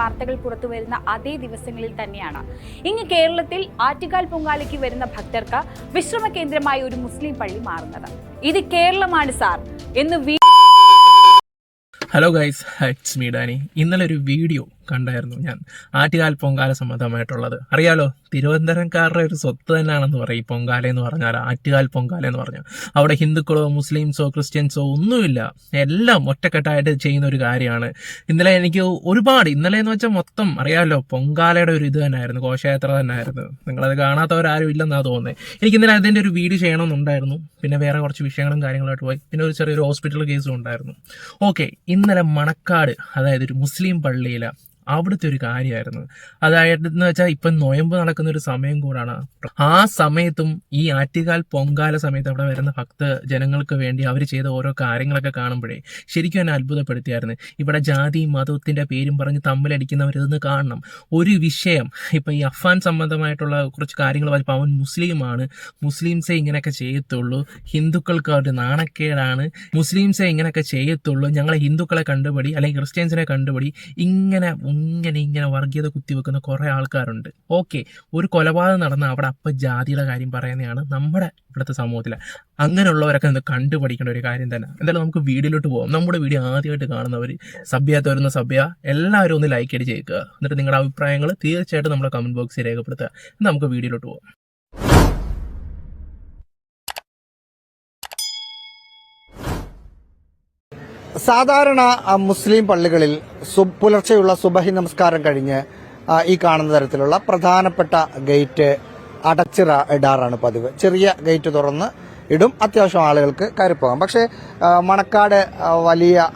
വാർത്തകൾ പുറത്തു വരുന്ന അതേ ദിവസങ്ങളിൽ തന്നെയാണ്. ഇങ്ങ് കേരളത്തിൽ ആറ്റുകാൽ പൊങ്കാലയ്ക്ക് വരുന്ന ഭക്തർക്ക് വിശ്രമ കേന്ദ്രമായി ഒരു മുസ്ലിം പള്ളി മാറുന്നത്. ഇത് കേരളമാണ് സാർ. എന്ന് ഹലോ ഗൈസ് ഇറ്റ്സ് മീഡാനി ഇന്നലെ ഒരു വീഡിയോ കണ്ടായിരുന്നു ഞാൻ. ആറ്റുകാൽ പൊങ്കാല സംബന്ധമായിട്ടുള്ളത്. അറിയാലോ തിരുവനന്തപുരംകാരുടെ ഒരു സ്വത്ത് തന്നെയാണെന്ന് പറയും പൊങ്കാല എന്ന് പറഞ്ഞാൽ ആറ്റുകാൽ പൊങ്കാല എന്ന് പറഞ്ഞാൽ. അവിടെ ഹിന്ദുക്കളോ മുസ്ലിംസോ ക്രിസ്ത്യൻസോ ഒന്നുമില്ല. എല്ലാം ഒറ്റക്കെട്ടായിട്ട് ചെയ്യുന്ന ഒരു കാര്യമാണ്. ഇന്നലെ എനിക്ക് ഒരുപാട് ഇന്നലെ എന്ന് വെച്ചാൽ മൊത്തം അറിയാലോ പൊങ്കാലയുടെ ഒരു ഇത് തന്നെയായിരുന്നു ഘോഷയാത്ര തന്നെയായിരുന്നു. നിങ്ങളത് കാണാത്തവരാരും ഇല്ലെന്നാണ് തോന്നുന്നത് എനിക്ക് ഇന്നലെ അതിന്റെ ഒരു വീഡിയോ ചെയ്യണമെന്നുണ്ടായിരുന്നു. പിന്നെ വേറെ കുറച്ച് വിഷയങ്ങളും കാര്യങ്ങളായിട്ട് പോയി. പിന്നെ ഒരു ചെറിയൊരു ഹോസ്പിറ്റൽ കേസും ഉണ്ടായിരുന്നു. ഓക്കെ ഇന്നലെ മണക്കാട് അതായത് ഒരു മുസ്ലിം പള്ളിയിലെ അവിടുത്തെ ഒരു കാര്യമായിരുന്നു. അതായത് എന്ന് വെച്ചാൽ ഇപ്പം നൊയമ്പ് നടക്കുന്ന ഒരു സമയം കൂടാണ്. ആ സമയത്തും ഈ ആറ്റുകാൽ പൊങ്കാല സമയത്ത് അവിടെ വരുന്ന ഭക്ത ജനങ്ങൾക്ക് വേണ്ടി അവർ ചെയ്ത ഓരോ കാര്യങ്ങളൊക്കെ കാണുമ്പോഴേ ശരിക്കും എന്നെ അത്ഭുതപ്പെടുത്തിയായിരുന്നു. ഇവിടെ ജാതി മതത്തിന്റെ പേരും പറഞ്ഞ് തമ്മിലടിക്കുന്നവർ ഇതെന്ന് കാണണം. ഒരു വിഷയം ഇപ്പൊ ഈ അഫാൻ സംബന്ധമായിട്ടുള്ള കുറച്ച് കാര്യങ്ങൾ പറഞ്ഞപ്പോൾ അവൻ മുസ്ലിമാണ്. മുസ്ലിംസേ ഇങ്ങനെയൊക്കെ ചെയ്യത്തുള്ളൂ. ഹിന്ദുക്കൾക്ക് അവരുടെ നാണക്കേടാണ്. മുസ്ലിംസേ ഇങ്ങനെയൊക്കെ ചെയ്യത്തുള്ളൂ. ഞങ്ങളെ ഹിന്ദുക്കളെ കണ്ടുപിടി അല്ലെങ്കിൽ ക്രിസ്ത്യൻസിനെ കണ്ടുപിടി ഇങ്ങനെ ഇങ്ങനെ ഇങ്ങനെ വർഗീയത കുത്തിവെക്കുന്ന കുറേ ആൾക്കാരുണ്ട്. ഓക്കെ ഒരു കൊലപാതകം നടന്ന അവിടെ അപ്പം ജാതിയുടെ കാര്യം പറയുന്നതാണ് നമ്മുടെ ഇവിടുത്തെ സമൂഹത്തിൽ അങ്ങനെയുള്ളവരൊക്കെ ഒന്ന് കണ്ടുപഠിക്കേണ്ട ഒരു കാര്യം തന്നെ. എന്തായാലും നമുക്ക് വീഡിയോയിലോട്ട് പോകാം നമ്മുടെ വീഡിയോ ആദ്യമായിട്ട് കാണുന്നവർ സഭ്യത്ത് വരുന്ന സഭ്യ എല്ലാവരും ഒന്ന് ലൈക്ക് അടി ചെയ്യുക. എന്നിട്ട് നിങ്ങളുടെ അഭിപ്രായങ്ങൾ തീർച്ചയായിട്ടും നമ്മുടെ കമന്റ് ബോക്സിൽ രേഖപ്പെടുത്തുക. നമുക്ക് വീഡിയോയിലോട്ട് പോകാം സാധാരണ മുസ്ലിം പള്ളികളിൽ പുലർച്ചെയുള്ള സുബഹി നമസ്കാരം കഴിഞ്ഞ് ഈ കാണുന്ന തരത്തിലുള്ള പ്രധാനപ്പെട്ട ഗേറ്റ് അടച്ചിറ ഇടാറാണ് പതിവ്. ചെറിയ ഗേറ്റ് തുറന്ന് ഇടും. അത്യാവശ്യം ആളുകൾക്ക് കയറിപ്പോകാം പക്ഷേ മണക്കാട് വലിയ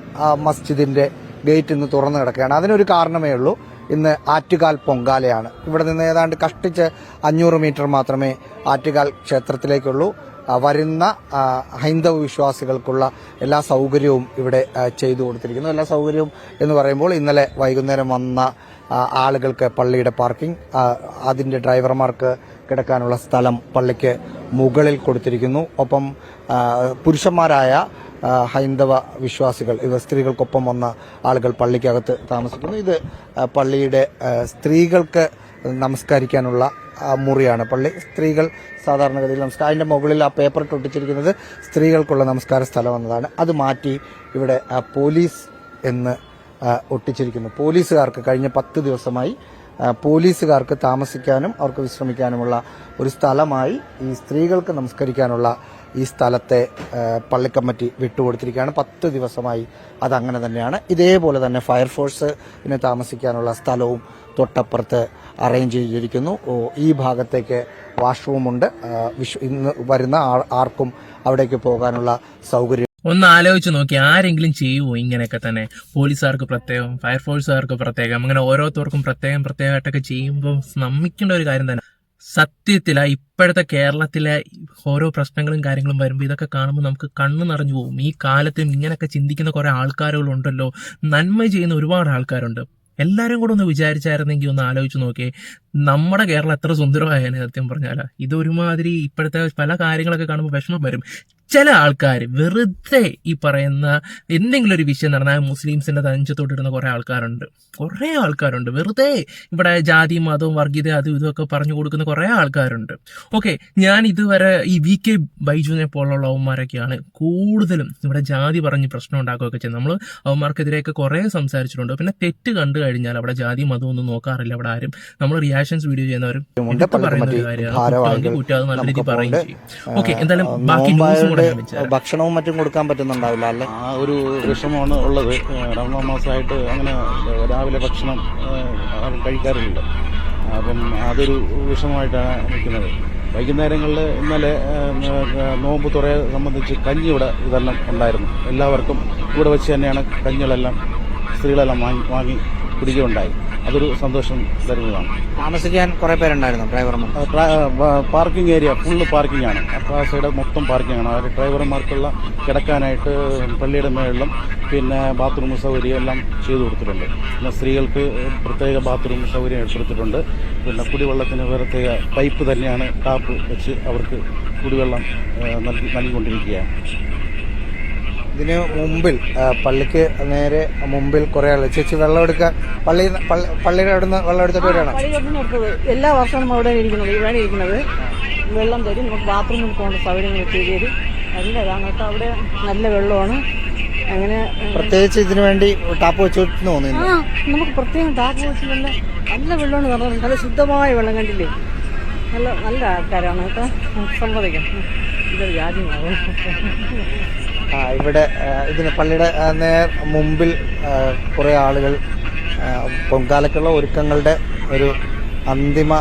മസ്ജിദിന്റെ ഗേറ്റ് ഇന്ന് തുറന്നു കിടക്കുകയാണ്. അതിനൊരു കാരണമേ ഉള്ളൂ. ഇന്ന് ആറ്റുകാൽ പൊങ്കാലയാണ്. ഇവിടെ നിന്ന് ഏതാണ്ട് കഷ്ടിച്ച് അഞ്ഞൂറ് മീറ്റർ മാത്രമേ ആറ്റുകാൽ ക്ഷേത്രത്തിലേക്കുള്ളൂ. വരുന്ന ഹൈന്ദവ വിശ്വാസികൾക്കുള്ള എല്ലാ സൗകര്യവും ഇവിടെ ചെയ്തു കൊടുത്തിരിക്കുന്നു. എല്ലാ സൗകര്യവും എന്ന് പറയുമ്പോൾ ഇന്നലെ വൈകുന്നേരം വന്ന ആളുകൾക്ക് പള്ളിയുടെ പാർക്കിംഗ് അതിന്റെ ഡ്രൈവർമാർക്ക് കിടക്കാനുള്ള സ്ഥലം പള്ളിക്ക് മുകളിൽ കൊടുത്തിരിക്കുന്നു. ഒപ്പം പുരുഷന്മാരായ ഹൈന്ദവ വിശ്വാസികൾ ഇവർ സ്ത്രീകൾക്കൊപ്പം വന്ന ആളുകൾ പള്ളിക്കകത്ത് താമസിക്കുന്നു. ഇത് പള്ളിയുടെ സ്ത്രീകൾക്ക് നമസ്കരിക്കാനുള്ള മുറിയാണ്. പള്ളി സ്ത്രീകൾ സാധാരണഗതിയിൽ നമസ്കാരം അതിന്റെ മുകളിൽ ആ പേപ്പർ ഒട്ടിച്ചിരിക്കുന്നത് സ്ത്രീകൾക്കുള്ള നമസ്കാര സ്ഥലം എന്നതാണ്. അത് മാറ്റി ഇവിടെ പോലീസ് എന്ന് ഒട്ടിച്ചിരിക്കുന്നു. പോലീസുകാർക്ക് കഴിഞ്ഞ പത്ത് ദിവസമായി പോലീസുകാർക്ക് താമസിക്കാനും അവർക്ക് വിശ്രമിക്കാനുമുള്ള ഒരു സ്ഥലമായി ഈ സ്ത്രീകൾക്ക് നമസ്കരിക്കാനുള്ള ഈ സ്ഥലത്തെ പള്ളിക്കമ്മിറ്റി വിട്ടുകൊടുത്തിരിക്കുകയാണ്. പത്ത് ദിവസമായി അതങ്ങനെ തന്നെയാണ്. ഇതേപോലെ തന്നെ ഫയർഫോഴ്സിന് താമസിക്കാനുള്ള സ്ഥലവും തൊട്ടപ്പുറത്ത് അറേഞ്ച് ചെയ്തിരിക്കുന്നു. ഈ ഭാഗത്തേക്ക് വാഷ്റൂമുണ്ട് വിശ്വ- ഇന്ന് വരുന്ന ആർക്കും അവിടേക്ക് പോകാനുള്ള സൗകര്യം ഒന്ന് ആലോചിച്ച് നോക്കി ആരെങ്കിലും ചെയ്യുമോ ഇങ്ങനെയൊക്കെ തന്നെ? പോലീസുകാർക്ക് പ്രത്യേകം ഫയർഫോഴ്സുകാർക്ക് പ്രത്യേകം അങ്ങനെ ഓരോരുത്തർക്കും പ്രത്യേകം പ്രത്യേകമായിട്ടൊക്കെ ചെയ്യുമ്പോൾ നമ്മിക്കേണ്ട ഒരു കാര്യം തന്നെ. സത്യത്തില ഇപ്പോഴത്തെ കേരളത്തിലെ ഓരോ പ്രശ്നങ്ങളും കാര്യങ്ങളും വരുമ്പോൾ ഇതൊക്കെ കാണുമ്പോൾ നമുക്ക് കണ്ണ് നിറഞ്ഞു പോകും ഈ കാലത്തും ഇങ്ങനെയൊക്കെ ചിന്തിക്കുന്ന കുറേ ആൾക്കാരുകളുണ്ടല്ലോ. നന്മ ചെയ്യുന്ന ഒരുപാട് ആൾക്കാരുണ്ട്. എല്ലാവരും കൂടെ ഒന്ന് വിചാരിച്ചായിരുന്നെങ്കിൽ ഒന്ന് ആലോചിച്ച് നോക്കിയേ. നമ്മുടെ കേരളം എത്ര സുന്ദരമായേനെ സത്യം പറഞ്ഞാൽ ഇതൊരുമാതിരി ഇപ്പോഴത്തെ പല കാര്യങ്ങളൊക്കെ കാണുമ്പോൾ വിഷമം വരും. ചില ആൾക്കാർ വെറുതെ ഈ പറയുന്ന എന്തെങ്കിലും ഒരു വിഷയം നടന്നാൽ മുസ്ലിംസിന്റെ തഞ്ചത്തോട്ടിരുന്ന കുറെ ആൾക്കാരുണ്ട്. കുറേ ആൾക്കാരുണ്ട്. വെറുതെ ഇവിടെ ജാതി മതവും വർഗീയത അതും ഇതുമൊക്കെ പറഞ്ഞു കൊടുക്കുന്ന കുറേ ആൾക്കാരുണ്ട്. ഓക്കെ ഞാൻ ഇതുവരെ ഈ വി കെ ബൈജുവിനെ പോലുള്ള അവന്മാരൊക്കെയാണ് കൂടുതലും ഇവിടെ ജാതി പറഞ്ഞ് പ്രശ്നം ഉണ്ടാക്കുകയൊക്കെ ചെയ്യുന്നത്. നമ്മൾ അവന്മാർക്കെതിരെയൊക്കെ കുറേ സംസാരിച്ചിട്ടുണ്ട്. പിന്നെ തെറ്റ് കണ്ടു കഴിഞ്ഞാൽ അവിടെ ജാതി മതവും ഒന്നും നോക്കാറില്ല അവിടെ ആരും. നമ്മൾ റിയാക്ഷൻസ് വീഡിയോ ചെയ്യുന്നവരും പറയുന്ന ഒരു കാര്യമാണ്. കുറ്റാതെ നല്ല രീതിയിൽ പറയുകയും ചെയ്യും. ഓക്കെ എന്തായാലും ബാക്കി ന്യൂസ് വെച്ചുതരാം. ഭക്ഷണവും മറ്റും കൊടുക്കാൻ പറ്റുന്നുണ്ടാവില്ല അല്ലേ? ആ ഒരു വിഷമമാണ് ഉള്ളത്. റമദാൻ മാസമായിട്ട് അങ്ങനെ രാവിലെ ഭക്ഷണം കഴിക്കാറില്ല അപ്പം അതൊരു വിഷമമായിട്ടാണ് നിൽക്കുന്നത്. വൈകുന്നേരങ്ങളിൽ ഇന്നലെ നോമ്പ് തുറയെ സംബന്ധിച്ച് കഞ്ഞി ഇവിടെ വിതരണം ഉണ്ടായിരുന്നു. എല്ലാവർക്കും ഇവിടെ വെച്ച് തന്നെയാണ് കഞ്ഞികളെല്ലാം സ്ത്രീകളെല്ലാം വാങ്ങി വാങ്ങി കുടിക്കുകയുണ്ടായി അതൊരു സന്തോഷം തരുന്നതാണ്. താമസിക്കാൻ കുറെ പേരുണ്ടായിരുന്നു ഡ്രൈവർമാർ പാർക്കിംഗ് ഏരിയ ഫുള്ള് പാർക്കിംഗ് ആണ് ആ സൈഡ് മൊത്തം പാർക്കിംഗ് ആണ് അവർ ഡ്രൈവർമാർക്കുള്ള കിടക്കാനായിട്ട് പള്ളിയുടെ മേളിലും പിന്നെ ബാത്റൂം സൗകര്യം എല്ലാം ചെയ്തു കൊടുത്തിട്ടുണ്ട്. പിന്നെ സ്ത്രീകൾക്ക് പ്രത്യേക ബാത്റൂം സൗകര്യം ഏർപ്പെടുത്തിയിട്ടുണ്ട്. പിന്നെ കുടിവെള്ളത്തിന് പ്രത്യേക പൈപ്പ് തന്നെയാണ് ടാപ്പ് വെച്ച് അവർക്ക് കുടിവെള്ളം നൽകി നൽകിക്കൊണ്ടിരിക്കുകയാണ്. ഇതിന് മുമ്പിൽ പള്ളിക്ക് നേരെ മുമ്പിൽ കുറെ ആൾ ചേച്ചി വെള്ളം എടുക്കാൻ പള്ളി പള്ളി- പള്ളിയുടെ അവിടെ നിന്ന് വെള്ളം എടുത്തിട്ട് വരികയാണ്? എല്ലാ വർഷവും നമ്മൾ അവിടെ ഇരിക്കുന്നത് ഇവിടെ ഇരിക്കുന്നത്. വെള്ളം തരും നമുക്ക് ബാത്റൂമിൽ പോകേണ്ട സൗകര്യങ്ങൾ ചെയ്തു തരും നല്ലതാണ് കേട്ടോ. അവിടെ നല്ല വെള്ളമാണ്. അങ്ങനെ പ്രത്യേകിച്ച് ഇതിനു വേണ്ടി ടാപ്പ് വെച്ച് തോന്നുന്നു ആ നമുക്ക് പ്രത്യേകം ടാപ്പ് വെച്ച് നല്ല വെള്ളമാണ് പറഞ്ഞത് നല്ല ശുദ്ധമായ വെള്ളം കണ്ടില്ലേ? നല്ല നല്ല ആൾക്കാരാണ് കേട്ടോ. സമ്മതിക്കാം. ഇതൊരു ആ, ഇവിടെ ഇതിന് പള്ളിയുടെ നേർ മുമ്പിൽ കുറേ ആളുകൾ പൊങ്കാലക്കുള്ള ഒരുക്കങ്ങളുടെ ഒരു അന്തിമ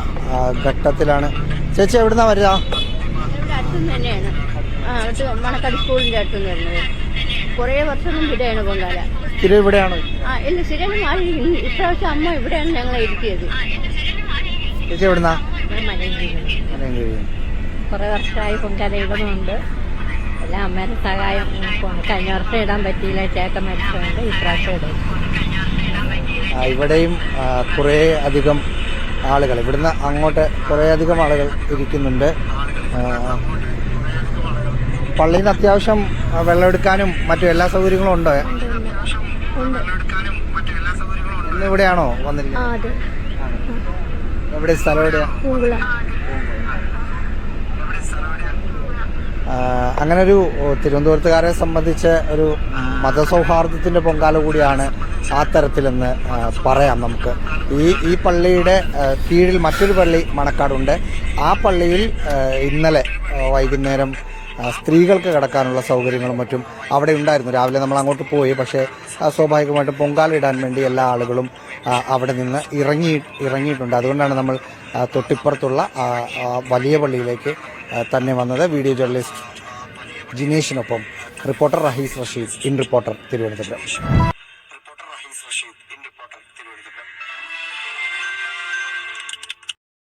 ഘട്ടത്തിലാണ്. ചേച്ചി എവിടുന്നാ വരിക? തന്നെയാണ്. അടുത്ത് മണക്കാട് സ്കൂളിന്റെ വരുന്നത്. കുറേ വർഷം ഇവിടെയാണ് പൊങ്കാല. ഇവിടെയാണ്? ആ ഇല്ല സ്ഥിരം ഇപ്രാവശ്യം അമ്മ ഇവിടെയാണ് ഞങ്ങളെ ഇരുത്തിയത്. ചേച്ചി എവിടുന്നാ. കുറേ വർഷമായി പൊങ്കാല ഇടുന്നുണ്ട്. എല്ലാം അമ്മയുടെ സഹായം കഴിഞ്ഞ വർഷം ഇടാൻ പറ്റിയില്ല ചേട്ടൻ മരിച്ചുകൊണ്ട് ഇപ്രാവശ്യം ഇടും. ഇവിടെയും കുറേ അധികം ആളുകൾ ഇവിടുന്ന് അങ്ങോട്ട് കുറേ അധികം ആളുകൾ ഇരിക്കുന്നുണ്ട്. പള്ളിയിൽ നിന്ന് അത്യാവശ്യം വെള്ളമെടുക്കാനും മറ്റു എല്ലാ സൗകര്യങ്ങളും ഉണ്ടോ? ഉണ്ട് ഇന്ന് ഇവിടെയാണോ വന്നിരിക്കുന്നത്? എവിടെ സ്ഥലം എവിടെയാ പൂങ്കുളം ആ, അങ്ങനെ ഒരു തിരുവനന്തപുരത്തുകാരെ സംബന്ധിച്ച് ഒരു മതസൗഹാർദ്ദത്തിന്റെ പൊങ്കാല കൂടിയാണ് ആ തരത്തിലെന്ന് പറയാം നമുക്ക്. ഈ ഈ പള്ളിയുടെ കീഴിൽ മറ്റൊരു പള്ളി മണക്കാടുണ്ട്. ആ പള്ളിയിൽ ഇന്നലെ വൈകുന്നേരം സ്ത്രീകൾക്ക് കിടക്കാനുള്ള സൗകര്യങ്ങളും മറ്റും അവിടെ ഉണ്ടായിരുന്നു. രാവിലെ നമ്മൾ അങ്ങോട്ട് പോയി പക്ഷേ സ്വാഭാവികമായിട്ടും പൊങ്കാലിടാൻ വേണ്ടി എല്ലാ ആളുകളും അവിടെ നിന്ന് ഇറങ്ങി ഇറങ്ങിയിട്ടുണ്ട്. അതുകൊണ്ടാണ് നമ്മൾ തൊട്ടിപ്പുറത്തുള്ള വലിയ പള്ളിയിലേക്ക് തന്നെ വന്നത് video journalist ജിനേഷിനൊപ്പം reporter Rahees Rasheed in reporter Thiruvananthapuram.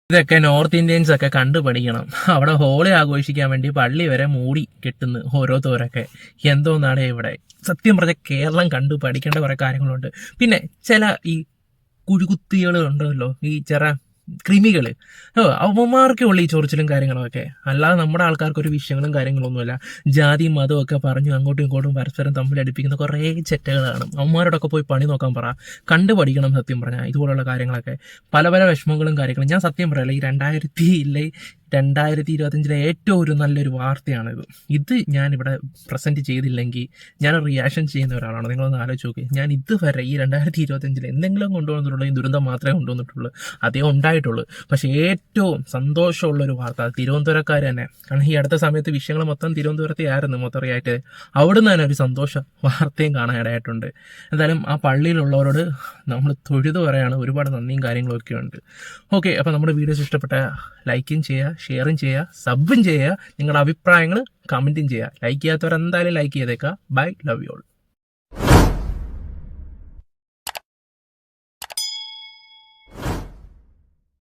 ഇതൊക്കെ നോർത്ത് ഇന്ത്യൻസ് ഒക്കെ കണ്ടു പഠിക്കണം അവിടെ ഹോളി ആഘോഷിക്കാൻ വേണ്ടി പള്ളി വരെ മൂടി കെട്ടുന്നു ഓരോരുത്തരൊക്കെ. എന്തോന്നാണ് ഇവിടെ? സത്യം പറഞ്ഞ കേരളം കണ്ടു പഠിക്കേണ്ട കുറെ കാര്യങ്ങളുണ്ട്. പിന്നെ ചില ഈ കുഴുകുത്തികൾ ഉണ്ടല്ലോ ഈ ചെറ കൃമികൾ ഓ അവന്മാർക്കേ ഉള്ളൂ ഈ ചൊറിച്ചിലും കാര്യങ്ങളൊക്കെ. അല്ലാതെ നമ്മുടെ ആൾക്കാർക്ക് ഒരു വിഷയങ്ങളും കാര്യങ്ങളൊന്നുമില്ല. ജാതി മതവും ഒക്കെ പറഞ്ഞു അങ്ങോട്ടും ഇങ്ങോട്ടും പരസ്പരം തമ്മിൽ അടുപ്പിക്കുന്ന കുറേ ചെറ്റകളാണ്. അവന്മാരോടൊക്കെ പോയി പണി നോക്കാൻ പറ. കണ്ടു പഠിക്കണം സത്യം പറഞ്ഞാൽ ഇതുപോലുള്ള കാര്യങ്ങളൊക്കെ. പല പല വിഷമങ്ങളും കാര്യങ്ങളും. ഞാൻ സത്യം പറയാം ഈ രണ്ടായിരത്തി ഇല്ലേ രണ്ടായിരത്തി ഇരുപത്തഞ്ചിലെ ഏറ്റവും ഒരു നല്ലൊരു വാർത്തയാണിത്. ഇത് ഞാനിവിടെ പ്രസന്റ് ചെയ്തില്ലെങ്കിൽ ഞാൻ റിയാക്ഷൻ ചെയ്യുന്ന ഒരാളാണ്. നിങ്ങളൊന്ന് ആലോചിച്ച് നോക്കി. ഞാൻ ഇതുവരെ ഈ രണ്ടായിരത്തി ഇരുപത്തഞ്ചിൽ എന്തെങ്കിലും കൊണ്ടുവന്നിട്ടുള്ളൂ ഈ ദുരന്തം മാത്രമേ കൊണ്ടുവന്നിട്ടുള്ളൂ. അതേ ഉണ്ടായിട്ടുള്ളൂ. പക്ഷേ ഏറ്റവും സന്തോഷമുള്ളൊരു വാർത്ത തിരുവനന്തപുരക്കാർ തന്നെ. കാരണം ഈ അടുത്ത സമയത്ത് വിഷയങ്ങൾ മൊത്തം തിരുവനന്തപുരത്തെ ആയിരുന്നു മൊത്തറിയായിട്ട് അവിടുന്ന് തന്നെ ഒരു സന്തോഷ വാർത്തയും കാണാനിടയായിട്ടുണ്ട്. എന്തായാലും ആ പള്ളിയിലുള്ളവരോട് നമ്മൾ തൊഴുതു പറയാണ്. ഒരുപാട് നന്ദിയും കാര്യങ്ങളൊക്കെ ഉണ്ട് ഓക്കെ അപ്പോൾ നമ്മുടെ വീഡിയോസ് ഇഷ്ടപ്പെട്ട ലൈക്കും ചെയ്യുക. ഷെയറും ചെയ്യുക സബും ചെയ്യുക നിങ്ങളുടെ അഭിപ്രായങ്ങൾ കമന്റും ചെയ്യുക ലൈക്ക് ചെയ്യാത്തവർ എന്തായാലും ലൈക്ക് ചെയ്തേക്കുക ബൈ ലവ് യു ഓൾ